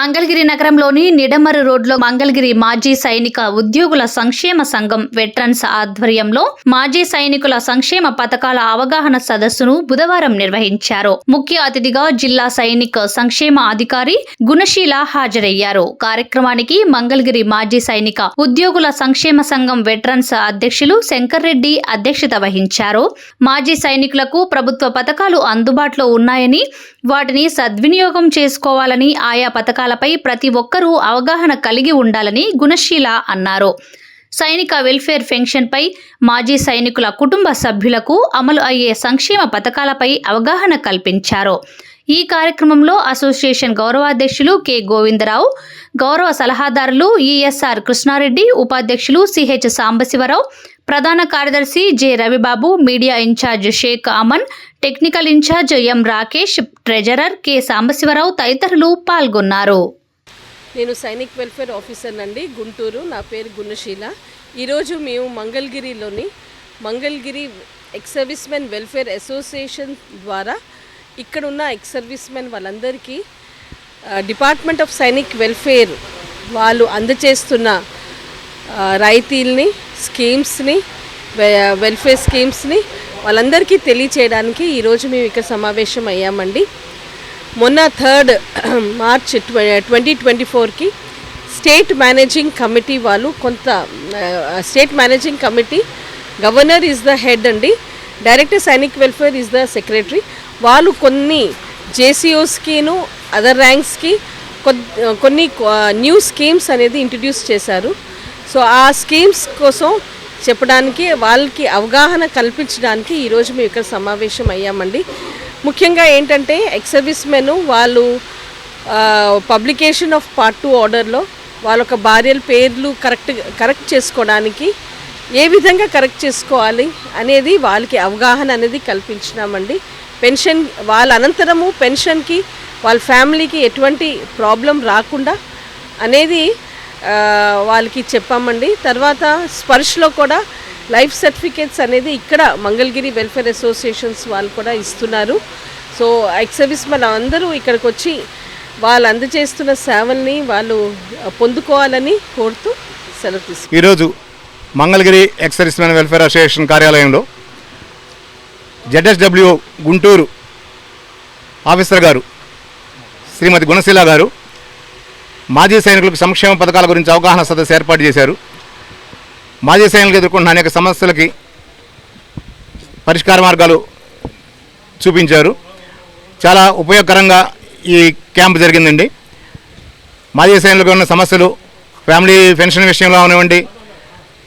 మంగళగిరి నగరంలోని నిడమరు రోడ్లో మంగళగిరి మాజీ సైనిక ఉద్యోగుల సంక్షేమ సంఘం వెటరన్స్ ఆధ్వర్యంలో మాజీ సైనికుల సంక్షేమ పథకాల అవగాహన సదస్సును బుధవారం నిర్వహించారు. ముఖ్య అతిథిగా జిల్లా సైనిక సంక్షేమ అధికారి గుణశీల హాజరయ్యారు. కార్యక్రమానికి మంగళగిరి మాజీ సైనిక ఉద్యోగుల సంక్షేమ సంఘం వెటరన్స్ అధ్యక్షులు శంకర్ రెడ్డి అధ్యక్షత వహించారు. మాజీ సైనికులకు ప్రభుత్వ పథకాలు అందుబాటులో ఉన్నాయని వాటిని సద్వినియోగం చేసుకోవాలని ఆయా విషయాలపై ప్రతి ఒక్కరూ అవగాహన కలిగి ఉండాలని గుణశీల అన్నారు. సైనిక వెల్ఫేర్ పెన్షన్పై మాజీ సైనికుల కుటుంబ సభ్యులకు అమలు అయ్యే సంక్షేమ పథకాలపై అవగాహన కల్పించారు. ఈ కార్యక్రమంలో అసోసియేషన్ గౌరవాధ్యక్షులు కె. గోవిందరావు గౌరవ సలహాదారులు ఈఎస్ఆర్ కృష్ణారెడ్డి ఉపాధ్యక్షులు సిహెచ్ సాంబశివరావు ప్రధాన కార్యదర్శి J Ravibabu media incharge Sheikh Aman technical incharge M Rakesh treasurer K Sambasivarao తదితరులు పాల్గొన్నారు. నేను సైనిక్ వెల్ఫేర్ ఆఫీసర్ అండి గుంటూరు. నా పేరు గుణశీల. ఈరోజు మేము మంగళగిరిలోని Mangalagiri ex service men welfare association ద్వారా ఇక్కడ ఉన్న ఎక్స్ సర్వీస్ మెన్ వాళ్ళందరికీ డిపార్ట్మెంట్ ఆఫ్ సైనిక్ వెల్ఫేర్ వాళ్ళు అందచేస్తున్న రాయితీల్ని స్కీమ్స్ని వెల్ఫేర్ స్కీమ్స్ని వాళ్ళందరికీ తెలియచేయడానికి ఈరోజు మేము ఇక్కడ సమావేశం అయ్యామండి. మొన్న థర్డ్ మార్చ్ ట్వంటీ ట్వంటీ ఫోర్కి స్టేట్ మేనేజింగ్ కమిటీ వాళ్ళు కొంత state managing committee governor is the head అండి. Director Sainik welfare is the secretary. వాళ్ళు కొన్ని జేసీఓస్కిను అదర్ ర్యాంక్స్కి కొన్ని న్యూ స్కీమ్స్ అనేది ఇంట్రడ్యూస్ చేశారు. సో ఆ స్కీమ్స్ కోసం చెప్పడానికి వాళ్ళకి అవగాహన కల్పించడానికి ఈరోజు మేము ఇక్కడ సమావేశం అయ్యామండి. ముఖ్యంగా ఏంటంటే ఎక్సర్విస్ మెన్ వాళ్ళు పబ్లికేషన్ ఆఫ్ పార్ట్ టూ ఆర్డర్లో వాళ్ళ యొక్క భార్యల పేర్లు కరెక్ట్ కరెక్ట్ చేసుకోవడానికి ఏ విధంగా కరెక్ట్ చేసుకోవాలి అనేది వాళ్ళకి అవగాహన అనేది కల్పించినామండి. పెన్షన్ వాళ్ళ అనంతరము పెన్షన్కి వాళ్ళ ఫ్యామిలీకి ఎటువంటి ప్రాబ్లం రాకుండా అనేది వాళ్ళకి చెప్పామండి. తర్వాత స్పర్శలో కూడా లైఫ్ సర్టిఫికేట్స్ అనేది ఇక్కడ మంగళగిరి వెల్ఫేర్ అసోసియేషన్స్ వాళ్ళు కూడా ఇస్తున్నారు. సో ఎక్సర్విస్ మన అందరూ ఇక్కడికి వచ్చి వాళ్ళు అందజేస్తున్న సేవల్ని వాళ్ళు పొందుకోవాలని కోరుతూ సెలవు తీసుకుంటారు ఈరోజు Mangalagiri ex service men welfare association కార్యాలయంలో జెడ్ఎస్డబ్ల్యూ గుంటూరు ఆఫీసర్ గారు శ్రీమతి గుణశీల గారు మాజీ సైనికులకు సంక్షేమ పథకాల గురించి అవగాహన సదస్సు ఏర్పాటు చేశారు. మాజీ సైనికులు ఎదుర్కొంటున్న అనేక సమస్యలకి పరిష్కార మార్గాలు చూపించారు. చాలా ఉపయోగకరంగా ఈ క్యాంప్ జరిగిందండి. మాజీ సైనికులకు ఉన్న సమస్యలు ఫ్యామిలీ పెన్షన్ విషయంలో అవనివ్వండి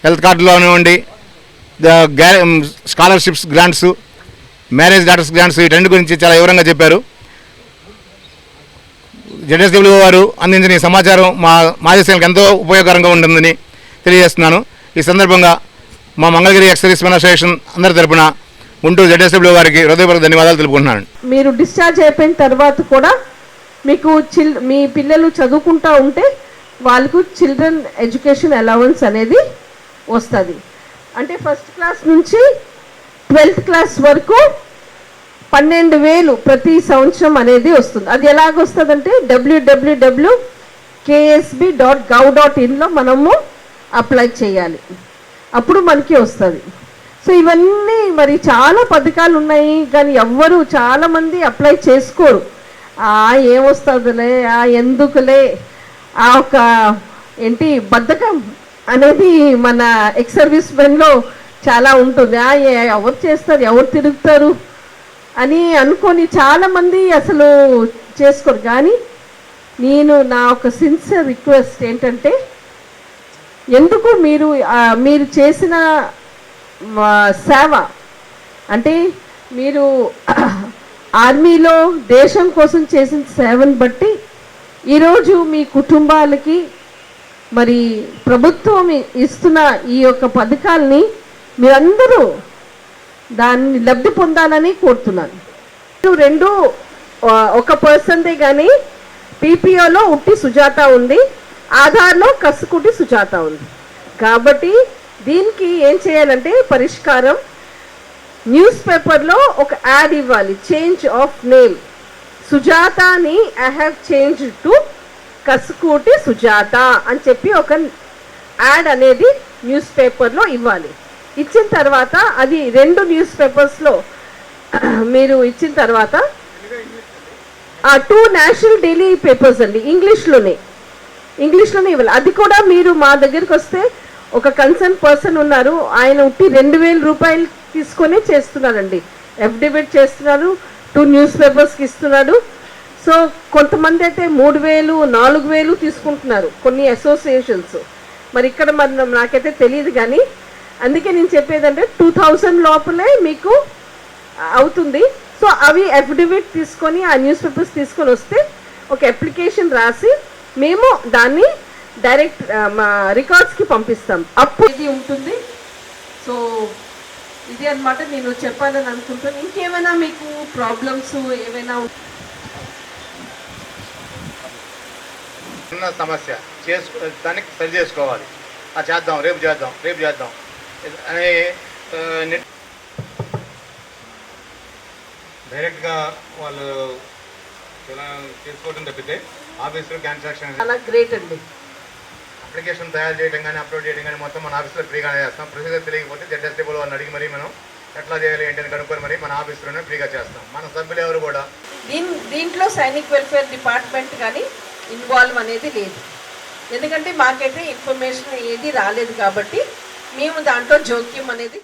హెల్త్ కార్డులో అవనివ్వండి scholarships grants marriage daughters grants వీటన్ని గురించి చాలా వివరంగా చెప్పారు. జడ్ఎస్డబ్ల్యూ వారు అందించిన ఈ సమాచారం మా మాజీ సైనికులకు ఎంతో ఉపయోగకరంగా ఉంటుందని తెలియజేస్తున్నాను. ఈ సందర్భంగా మా మంగళగిరి ఎక్సర్వీస్మెన్ అసోసియేషన్ అందరి తరపున గుంటూరు జడ్ఎస్డబ్ల్యూ వారికి హృదయపూర్వక ధన్యవాదాలు తెలుపుకుంటున్నాను. మీరు డిశ్చార్జ్ అయిపోయిన తర్వాత కూడా మీకు చిల్ మీ పిల్లలు చదువుకుంటూ ఉంటే వాళ్ళకు చిల్డ్రన్ ఎడ్యుకేషన్ అలవెన్స్ అనేది వస్తుంది. అంటే ఫస్ట్ క్లాస్ నుంచి ట్వెల్త్ క్లాస్ వరకు పన్నెండు వేలు ప్రతి సంవత్సరం అనేది వస్తుంది. అది ఎలాగొస్తుందంటే డబ్ల్యూడబ్ల్యూడబ్ల్యూ కేఎస్బి డాట్ గవ్ డాట్ ఇన్లో మనము అప్లై చేయాలి. అప్పుడు మనకి వస్తుంది. సో ఇవన్నీ మరి చాలా పథకాలు ఉన్నాయి కానీ ఎవ్వరు చాలామంది అప్లై చేసుకోరు. ఆ ఏమొస్తుందిలే ఆ ఎందుకులే ఆ ఒక ఏంటి బద్ధకం అనేది మన ఎక్స్ సర్వీస్ మెన్లో చాలా ఉంటుంది. ఆ ఎవరు చేస్తారు ఎవరు తిరుగుతారు అని అనుకొని చాలామంది అసలు చేసుకోరు. కానీ నేను నా ఒక సిన్సియర్ రిక్వెస్ట్ ఏంటంటే ఎందుకు మీరు మీరు చేసిన సేవ అంటే మీరు ఆర్మీలో దేశం కోసం చేసిన సేవను బట్టి ఈరోజు మీ కుటుంబాలకి మరి ప్రభుత్వం ఇస్తున్న ఈ యొక్క పథకాల్ని మీరందరూ దాన్ని లబ్ధి పొందాలని కోరుతున్నాను. మీరు రెండు ఒక పర్సన్దే కానీ పీపీఓలో ఉట్టి సుజాత ఉంది. ఆధార్లో కసుకుటి సుజాత ఉంది. కాబట్టి దీనికి ఏం చేయాలంటే పరిష్కారం న్యూస్ పేపర్లో ఒక యాడ్ ఇవ్వాలి. Change of name సుజాతని I have change to Kasukuti Sujatha అని చెప్పి ఒక యాడ్ అనేది న్యూస్ పేపర్లో ఇవ్వాలి. ఇచ్చిన తర్వాత అది రెండు న్యూస్ పేపర్స్లో మీరు ఇచ్చిన తర్వాత ఆ టూ నేషనల్ డైలీ పేపర్స్ అండి ఇంగ్లీష్లోనే ఇంగ్లీష్లోనే ఇవ్వాలి. అది కూడా మీరు మా దగ్గరికి వస్తే ఒక కన్సర్న్ పర్సన్ ఉన్నారు ఆయన ఉట్టి రెండు వేల రూపాయలు తీసుకొని చేస్తున్నారండి ఎఫ్డిబిట్ చేస్తున్నారు టూ న్యూస్ పేపర్స్కి ఇస్తున్నాడు. సో కొంతమంది అయితే మూడు వేలు నాలుగు వేలు తీసుకుంటున్నారు కొన్ని అసోసియేషన్స్ మరి ఇక్కడ మరి నాకైతే తెలియదు కానీ అందుకే నేను చెప్పేదంటే టూ థౌజండ్ లోపలే మీకు అవుతుంది. సో అవి అఫిడవిట్ తీసుకొని ఆ న్యూస్ పేపర్స్ తీసుకొని వస్తే ఒక అప్లికేషన్ రాసి మేము దాన్ని డైరెక్ట్ మా రికార్డ్స్కి పంపిస్తాం. అప్పుడు ఇది ఉంటుంది. సో ఇది అన్నమాట నేను చెప్పాలని అనుకుంటాను ఇంకేమైనా మీకు ప్రాబ్లమ్స్ ఏమైనా సమస్య. చేసుకో దానికి సరి చేసుకోవాలి. ఆ చేద్దాం రేపు చేద్దాం రేపు చేద్దాం. అని నెట్ డైరెక్ట్గా వాళ్ళు చేసుకోవడం తప్పితే ఆఫీస్లో క్యాన్సాక్షన్ చాలా గ్రేట్ అండి. అప్లికేషన్ తయారు చేయడం కానీ అప్లోడ్ చేయడం కానీ మొత్తం మన ఆఫీస్లో ఫ్రీగానే చేస్తాం. ప్రొసీజర్ తెలియకపోతే జడ్జెస్టేబుల్ వాళ్ళని అడిగి మరి మనం ఎట్లా చేయాలి ఏంటని కనుక్కొని మరి మన ఆఫీస్లోనే ఫ్రీగా చేస్తాం. మన సభ్యులు ఎవరు కూడా? దీన్ దీంట్లో సైనిక్ వెల్ఫేర్ డిపార్ట్మెంట్ కానీ ఇన్వాల్వ్ అనేది లేదు. ఎందుకంటే మాకైతే ఇన్ఫర్మేషన్ ఏది రాలేదు కాబట్టి మేము దాంట్లో జోక్యం అనేది